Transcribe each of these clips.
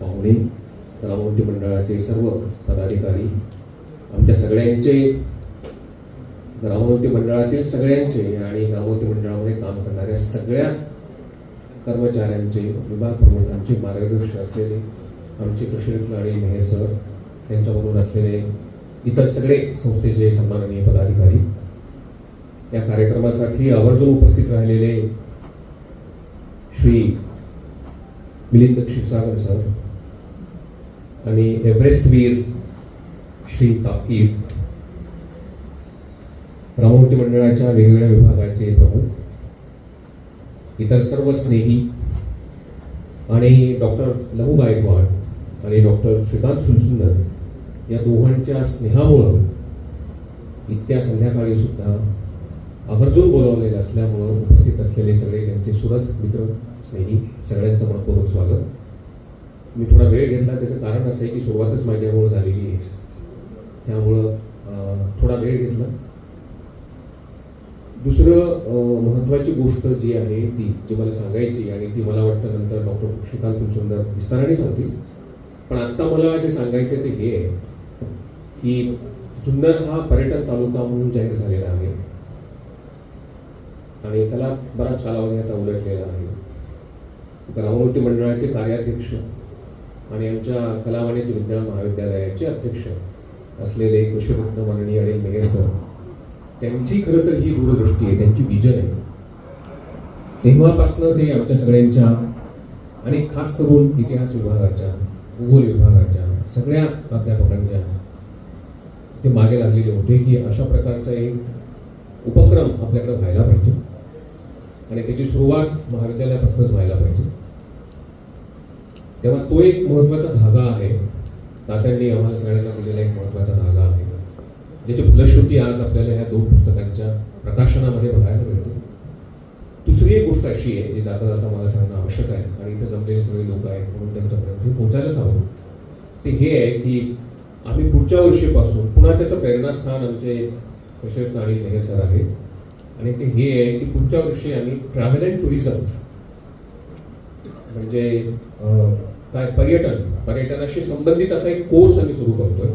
पाहुणे ग्रामवंती मंडळाचे सर्व पदाधिकारी आमच्या सगळ्यांचे ग्रामवंती मंडळातील सगळ्यांचे आणि ग्रामवंती मंडळामध्ये काम करणाऱ्या सगळ्या कर्मचाऱ्यांचे विभाग प्रमुखांचे मार्गदर्शक असलेले आमचे कृष्णरत्न आणि मेहर सर त्यांच्यामधून असलेले इतर सगळे संस्थेचे सन्माननीय पदाधिकारी. या कार्यक्रमासाठी आवर्जून उपस्थित राहिलेले श्री मिलिंद क्षीरसागर सर आणि एव्हरेस्टवीर श्री ताकीर. ग्रामवंती मंडळाच्या वेगवेगळ्या विभागाचे प्रमुख इतर सर्व स्नेही आणि डॉक्टर लहू गायकवाड आणि डॉक्टर श्रीकांत फुलसुंदर या दोघांच्या स्नेहामुळं इतक्या संध्याकाळी सुद्धा आवर्जून बोलावलेलं असल्यामुळं उपस्थित असलेले सगळे त्यांचे सुरत मित्र स्नेही सगळ्यांचं मनपूर्वक स्वागत. मी थोडा वेळ घेतला त्याचं कारण असं आहे की सुरुवातच माझ्यामुळं झालेली आहे. त्यामुळं थोडा वेळ घेतला. दुसरं महत्त्वाची गोष्ट जी आहे ती जी मला सांगायची आणि ती मला वाटतं नंतर डॉक्टर श्रीकांत फुलसुंदर विस्ताराने सांगतील. पण आत्ता मला जे सांगायचे ते हे आहे की जुन्नर हा पर्यटन तालुका म्हणून जाहीर झालेला आहे. आणि त्याला बराच कालावधी आता उलटलेला आहे. ग्रामवृत्ती मंडळाचे कार्याध्यक्ष आणि आमच्या कला वाणिज्य विज्ञान महाविद्यालयाचे अध्यक्ष असलेले कृषीरत्न माननीय आणि मेहर सर त्यांची खरं तर ही दूरदृष्टी आहे त्यांची विजन आहे. तेव्हापासनं ते आमच्या सगळ्यांच्या आणि खास करून इतिहास विभागाच्या भूगोल विभागाच्या सगळ्या प्राध्यापकांच्या ते मागे लागलेले होते की अशा प्रकारचा एक उपक्रम आपल्याकडे व्हायला पाहिजे. आणि त्याची सुरुवात महाविद्यालयापासूनच व्हायला पाहिजे. तेव्हा तो एक महत्त्वाचा धागा आहे. तात्यांनी आम्हाला सगळ्यांना दिलेला एक महत्त्वाचा धागा आहे. ज्याची फलश्रुती आज आपल्याला ह्या दोन पुस्तकांच्या प्रकाशनामध्ये बघायला मिळते. दुसरी एक गोष्ट अशी आहे जी जाता जाता मला सांगणं आवश्यक आहे आणि इथे जमलेले सगळे लोक आहेत म्हणून त्यांच्यापर्यंत पोहोचायलाच हवं. ते हे आहे की आम्ही पुढच्या वर्षीपासून पुन्हा त्याचं प्रेरणास्थान आमचे कृषरत्न आणि मेहर सर आहेत. आणि ते हे आहे की पुढच्या वर्षी आम्ही ट्रॅव्हल अँड टुरिझम म्हणजे काय पर्यटन पर्यटनाशी संबंधित असा एक कोर्स आम्ही सुरू करतोय.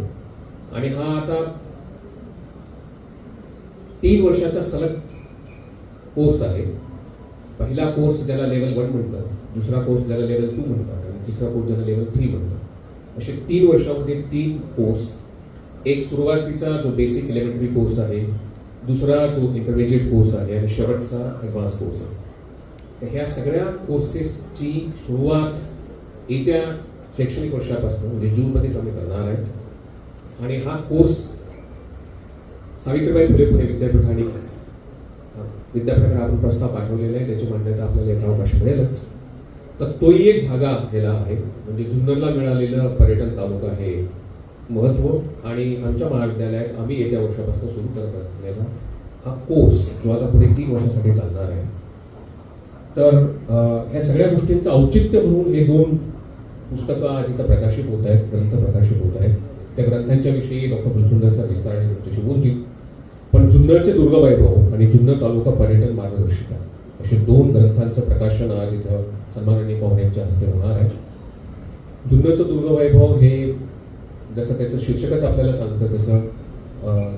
आणि हा आता तीन वर्षाचा सलग कोर्स आहे. पहिला कोर्स ज्याला लेवल वन म्हणतात दुसरा कोर्स ज्याला लेवल टू म्हणतात आणि तिसरा कोर्स ज्याला लेवल थ्री म्हणतात. असे तीन वर्षामध्ये तीन कोर्स एक सुरुवातीचा जो बेसिक एलिमेंटरी कोर्स आहे दुसरा जो इंटरमिजिएट कोर्स आहे आणि शेवटचा ॲडव्हान्स कोर्स आहे. तर ह्या सगळ्या कोर्सेसची सुरुवात येत्या शैक्षणिक वर्षापासून म्हणजे जूनमध्येच आम्ही करणार आहेत. आणि हा कोर्स सावित्रीबाई फुले पुणे विद्यापीठाने विद्यापीठाकडे आपण प्रस्ताव पाठवलेला आहे. त्याची मान्यता आपल्याला येत्या अवकाश मिळेलच. तर तोही एक धागा गेला आहे. म्हणजे जुन्नरला मिळालेलं पर्यटन तालुका हे महत्त्व आणि आमच्या महाविद्यालयात आम्ही येत्या वर्षापासून सुरू करत असलेला हा कोर्स जो आता पुढे तीन वर्षासाठी चालणार आहे. तर ह्या सगळ्या गोष्टींचं औचित्य म्हणून हे दोन पुस्तकं आज इथं प्रकाशित होत आहेत ग्रंथ प्रकाशित होत आहेत. त्या ग्रंथांच्या विषयी डॉक्टर फुलसुंदर सर विस्ताराने तुमच्याशी बोलतील. पण जुन्नरचे दुर्गवैभव आणि जुन्नर तालुका पर्यटन मार्गदर्शिका असे दोन ग्रंथांचं प्रकाशन आज इथं सन्माननीय पाहुण्यांच्या हस्ते होणार आहे. जुन्नरचं दुर्गवैभव हे जसं त्याचं शीर्षकच आपल्याला सांगतं तसं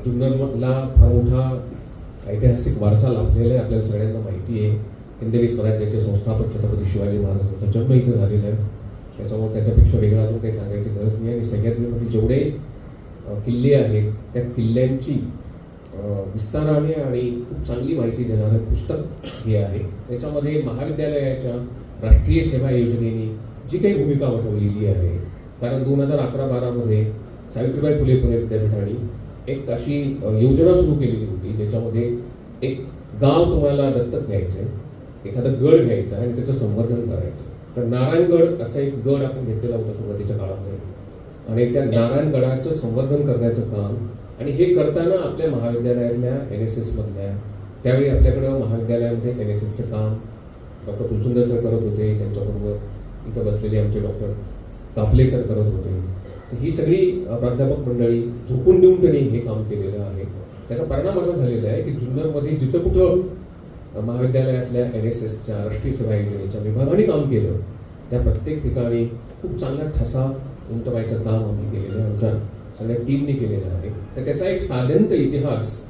जुन्नरला फार मोठा ऐतिहासिक वारसा लाभलेला आहे आपल्याला सगळ्यांना माहिती आहे. हिंदवी स्वराज्याचे संस्थापक छत्रपती शिवाजी महाराजांचा जन्म इथं झालेला आहे. त्याच्यामुळे त्याच्यापेक्षा वेगळं अजून काही सांगायची गरज नाही आणि सह्याद्रीमध्ये जेवढे किल्ले आहेत त्या किल्ल्यांची विस्ताराने आणि खूप चांगली माहिती देणारं पुस्तक हे आहे. त्याच्यामध्ये महाविद्यालयाच्या राष्ट्रीय सेवा योजनेने जी काही भूमिका वठवलेली आहे कारण दोन हजार अकरा बारामध्ये सावित्रीबाई फुले पुणे विद्यापीठाने एक अशी योजना सुरू केलेली होती ज्याच्यामध्ये एक गाव तुम्हाला दत्तक घ्यायचं आहे एखादा गड घ्यायचा आणि त्याचं संवर्धन करायचं तर नारायणगड असा एक गड आपण घेतलेला होता सुरुवातीच्या काळामध्ये. आणि त्या नारायणगडाचं संवर्धन करण्याचं काम आणि हे करताना आपल्या महाविद्यालयातल्या एन एस एसमधल्या त्यावेळी आपल्याकडं महाविद्यालयामध्ये एन एस एसचं काम डॉक्टर फुलचुंदर सर करत होते त्यांच्याबरोबर इथं बसलेले आमचे डॉक्टर काफले सर करत होते. तर ही सगळी प्राध्यापक मंडळी झोपून देऊन त्यांनी हे काम केलेलं आहे. त्याचा परिणाम असा झालेला आहे की जुन्नरमध्ये जिथं कुठं महाविद्यालयातल्या एन एस एसच्या राष्ट्रीय सेवा योजनेच्या विभागाने काम केलं त्या प्रत्येक ठिकाणी खूप चांगला ठसा उमटवायचं काम आम्ही केलेलं आहे. आमच्या सगळ्या टीमने केलेलं आहे. तर त्याचा एक साधंत इतिहास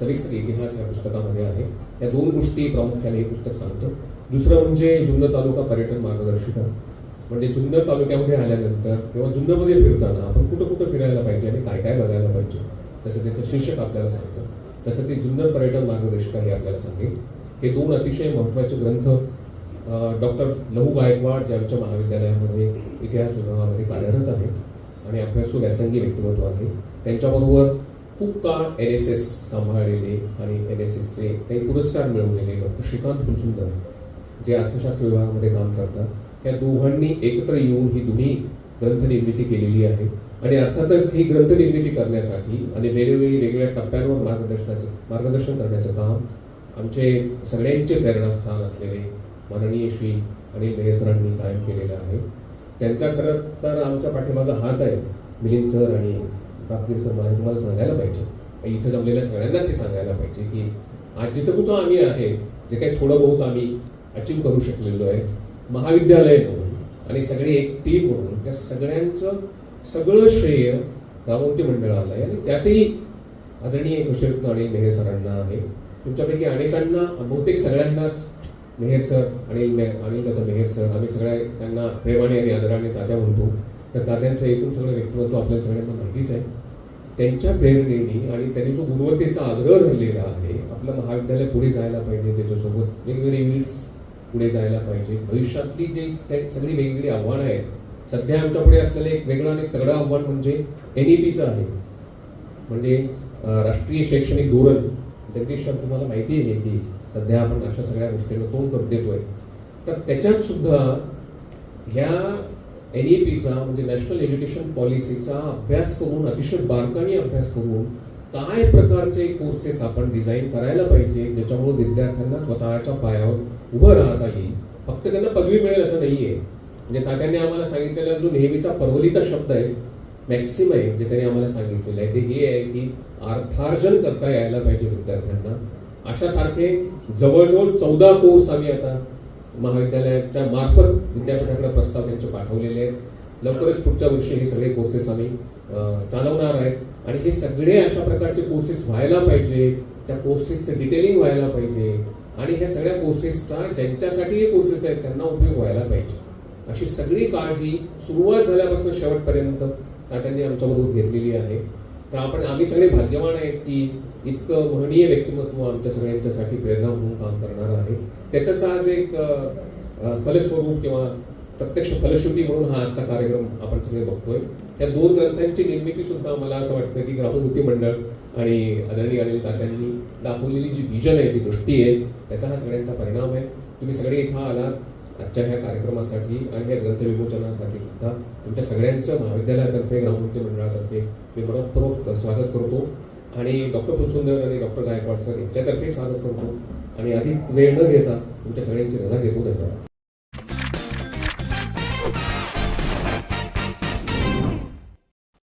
सविस्तर इतिहास या पुस्तकामध्ये आहे. त्या दोन गोष्टी प्रामुख्याने हे पुस्तक सांगतं. दुसरं म्हणजे जुन्नर तालुका पर्यटन मार्गदर्शिका. म्हणजे जुन्नर तालुक्यामध्ये आल्यानंतर किंवा जुन्नरमध्ये फिरताना आपण कुठं कुठं फिरायला पाहिजे आणि काय काय बघायला पाहिजे तसं त्याचं शीर्षक आपल्याला सांगतं. तसं ते जुन्नर पर्यटन मार्गदर्शिका हे आपल्याला सांगेल. हे दोन अतिशय महत्त्वाचे ग्रंथ डॉक्टर लहू गायकवाड ज्यांच्या महाविद्यालयामध्ये इतिहास विभागामध्ये कार्यरत आहेत आणि अभ्यासू व्यासंगी व्यक्तिमत्व आहे. त्यांच्याबरोबर खूप काळ एन एस एस सांभाळलेले आणि एन एस एसचे काही पुरस्कार मिळवलेले डॉक्टर श्रीकांत फुलसुंदर जे अर्थशास्त्र विभागामध्ये काम करतात. या दोघांनी एकत्र येऊन ही दोन्ही ग्रंथनिर्मिती केलेली आहे. आणि अर्थातच ही ग्रंथनिर्मिती करण्यासाठी आणि वेळोवेळी वेगवेगळ्या टप्प्यांवर मार्गदर्शनाचं मार्गदर्शन करण्याचं काम आमचे सगळ्यांचे प्रेरणास्थान असलेले माननीय श्री अनिल मेहर सरांनी कायम केलेलं आहे. त्यांचा खरं तर आमच्या पाठीमागं हात आहे मिलिंद सर आणि प्राप्तीर सर मला तुम्हाला सांगायला पाहिजे. इथं जमलेल्या सगळ्यांनाच हे सांगायला पाहिजे की आज जिथं कुठं आम्ही आहे जे काही थोडं बहुत आम्ही अचीव करू शकलेलो आहे महाविद्यालय म्हणून आणि सगळी एक टीम म्हणून त्या सगळ्यांचं सगळं श्रेय ग्रामोन्ती मंडळाला आहे. आणि त्यातही आदरणीय कृषीरत्न अनिल मेहर सरांना आहे. तुमच्यापैकी अनेकांना बहुतेक सगळ्यांनाच मेहर सर अनिल मे अनिल दादा मेहर सर आम्ही सगळ्या त्यांना प्रेमाने आणि आदराने तात्या म्हणतो. तर तात्यांचं एकूण सगळं व्यक्तिमत्व आपल्या सगळ्यांना माहितीच आहे. त्यांच्या प्रेरणेने आणि त्यांनी जो गुणवत्तेचा आग्रह धरलेला आहे आपलं महाविद्यालय पुढे जायला पाहिजे त्याच्यासोबत वेगवेगळे युनिट्स पुढे जायला पाहिजे. भविष्यातली जे सगळी वेगवेगळी आव्हानं आहेत सध्या आमच्या पुढे असलेलं एक वेगळं आणि तगडं आव्हान म्हणजे एन ई पीचं आहे. म्हणजे राष्ट्रीय शैक्षणिक धोरण. जगदीश तुम्हाला माहिती आहे की सध्या आपण अशा सगळ्या गोष्टींना तोंड करून देतोय. तर त्याच्यात सुद्धा ह्या एन ई पीचा म्हणजे नॅशनल एज्युकेशन पॉलिसीचा अभ्यास करून अतिशय बारकाणी अभ्यास करून काय प्रकारचे कोर्सेस आपण डिझाईन करायला पाहिजे ज्याच्यामुळे विद्यार्थ्यांना स्वतःच्या पायावर उभं राहता येईल? फक्त त्यांना पदवी मिळेल असं नाही आहे म्हणजे तात्यांनी आम्हाला सांगितलेला जो नेहमीचा परवलीचा शब्द आहे मॅक्सिम आहे जे त्यांनी आम्हाला सांगितलेलं आहे ते हे आहे की अर्थार्जन करता यायला पाहिजे विद्यार्थ्यांना. अशासारखे जवळजवळ चौदा कोर्स आम्ही आता महाविद्यालयाच्या मार्फत विद्यापीठाकडे प्रस्ताव त्यांचे पाठवलेले आहेत. लवकरच पुढच्या वर्षी हे सगळे कोर्सेस आम्ही चालवणार आहेत आणि हे सगळे अशा प्रकारचे कोर्सेस व्हायला पाहिजे त्या कोर्सेसचं डिटेलिंग व्हायला पाहिजे. आणि ह्या सगळ्या कोर्सेसचा ज्यांच्यासाठी हे कोर्सेस आहेत त्यांना उपयोग व्हायला पाहिजे. अशी सगळी काळजी सुरुवात झाल्यापासून शेवटपर्यंत तात्यांनी आमच्याबरोबर घेतलेली आहे. तर आपण आम्ही सगळे भाग्यवान आहेत की इतकं महनीय व्यक्तिमत्व आमच्या सगळ्यांच्यासाठी प्रेरणा म्हणून काम करणार आहे. त्याचंच आज एक फलस्वरूप किंवा प्रत्यक्ष फलश्रुती म्हणून हा आजचा कार्यक्रम आपण सगळे बघतोय. त्या दोन ग्रंथांची निर्मिती सुद्धा मला असं वाटतं की ग्रामकृती मंडळ आणि आदरणीय अनिल तात्यांनी दाखवलेली जी विजन आहे जी दृष्टी आहे त्याचा हा सगळ्यांचा परिणाम आहे. तुम्ही सगळे इथं आलात आजच्या ह्या कार्यक्रमासाठी आणि ह्या ग्रंथ विमोचनासाठी सुद्धा. तुमच्या सगळ्यांचं महाविद्यालयातर्फे ग्रामकृती मंडळातर्फे मी मनपूर्वक स्वागत करतो. आणि डॉक्टर फुलसुंदर आणि डॉक्टर गायकवाड सर यांच्यातर्फे स्वागत करतो. आणि अधिक वेळ न घेता तुमच्या सगळ्यांची रजा घेतो. धन्यवाद.